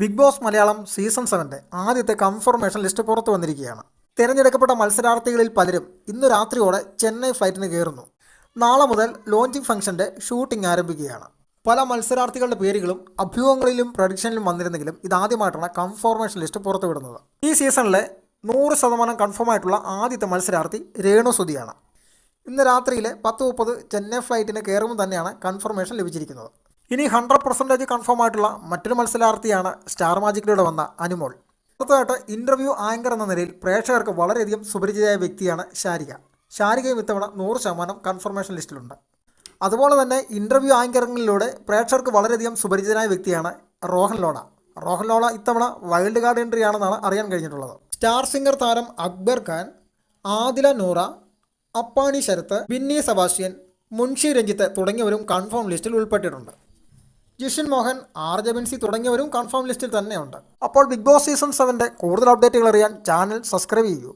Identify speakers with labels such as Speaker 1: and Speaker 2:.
Speaker 1: Big Boss Malayalam season സെവന്റെ ആദ്യത്തെ confirmation list പുറത്തു വന്നിരിക്കുകയാണ്. തിരഞ്ഞെടുക്കപ്പെട്ട മത്സരാർത്ഥികളിൽ പലരും ഇന്ന് രാത്രിയോടെ ചെന്നൈ ഫ്ലൈറ്റിന് കയറുന്നു. നാളെ മുതൽ ലോഞ്ചിങ് ഫംഗ്ഷന്റെ ഷൂട്ടിംഗ് ആരംഭിക്കുകയാണ്. പല മത്സരാർത്ഥികളുടെ പേരുകളും അഭ്യൂഹങ്ങളിലും പ്രൊഡിക്ഷനിലും വന്നിരുന്നെങ്കിലും ഇതാദ്യമായിട്ടാണ് കൺഫോർമേഷൻ ലിസ്റ്റ് പുറത്തുവിടുന്നത് ഈ സീസണിലെ നൂറ് ശതമാനം കൺഫേം ആയിട്ടുള്ള ആദ്യത്തെ മത്സരാർത്ഥി രേണു സുധിയാണ്. ഇന്ന് രാത്രിയിലെ പത്ത് മുപ്പത് ചെന്നൈ ഫ്ലൈറ്റിന് കയറുമ്പോൾ തന്നെയാണ് കൺഫർമേഷൻ ലഭിച്ചിരിക്കുന്നത്. ഇനി ഹൺഡ്രഡ് പെർസെന്റേജ് കൺഫേം ആയിട്ടുള്ള മറ്റൊരു മത്സരാർത്ഥിയാണ് സ്റ്റാർ മാജിക്കിലൂടെ വന്ന അനുമോൾ. അടുത്തതായിട്ട് ഇന്റർവ്യൂ ആങ്കർ എന്ന നിലയിൽ പ്രേക്ഷകർക്ക് വളരെയധികം സുപരിചിതയായ വ്യക്തിയാണ് ശാരിക. ശാരികയും ഇത്തവണ നൂറ് ശതമാനം കൺഫർമേഷൻ ലിസ്റ്റിലുണ്ട് അതുപോലെ തന്നെ ഇന്റർവ്യൂ ആങ്കറിങ്ങിലൂടെ പ്രേക്ഷകർക്ക് വളരെയധികം സുപരിചിതനായ വ്യക്തിയാണ് റോഹൻ ലോണ. റോഹൻ ലോണ ഇത്തവണ വൈൽഡ് കാർഡ് എൻട്രി ആണെന്നാണ് അറിയാൻ കഴിഞ്ഞിട്ടുള്ളത്. സ്റ്റാർ സിംഗർ താരം അക്ബർ ഖാൻ ആദില നൂറ അപ്പാണി ശരത്ത് ബിന്നി സെബാസ്റ്റ്യൻ മുൻഷി രഞ്ജിത്ത് തുടങ്ങിയവരും കൺഫേം ലിസ്റ്റിൽ ഉൾപ്പെട്ടിട്ടുണ്ട്. ജിഷിൻ മോഹൻ ആർ ജബൻസി തുടങ്ങിയവരും കൺഫേം ലിസ്റ്റിൽ തന്നെയുണ്ട്. അപ്പോൾ ബിഗ് ബോസ് സീസൺ സെവന്റെ കൂടുതൽ അപ്ഡേറ്റുകൾ അറിയാൻ ചാനൽ സബ്സ്ക്രൈബ് ചെയ്യൂ.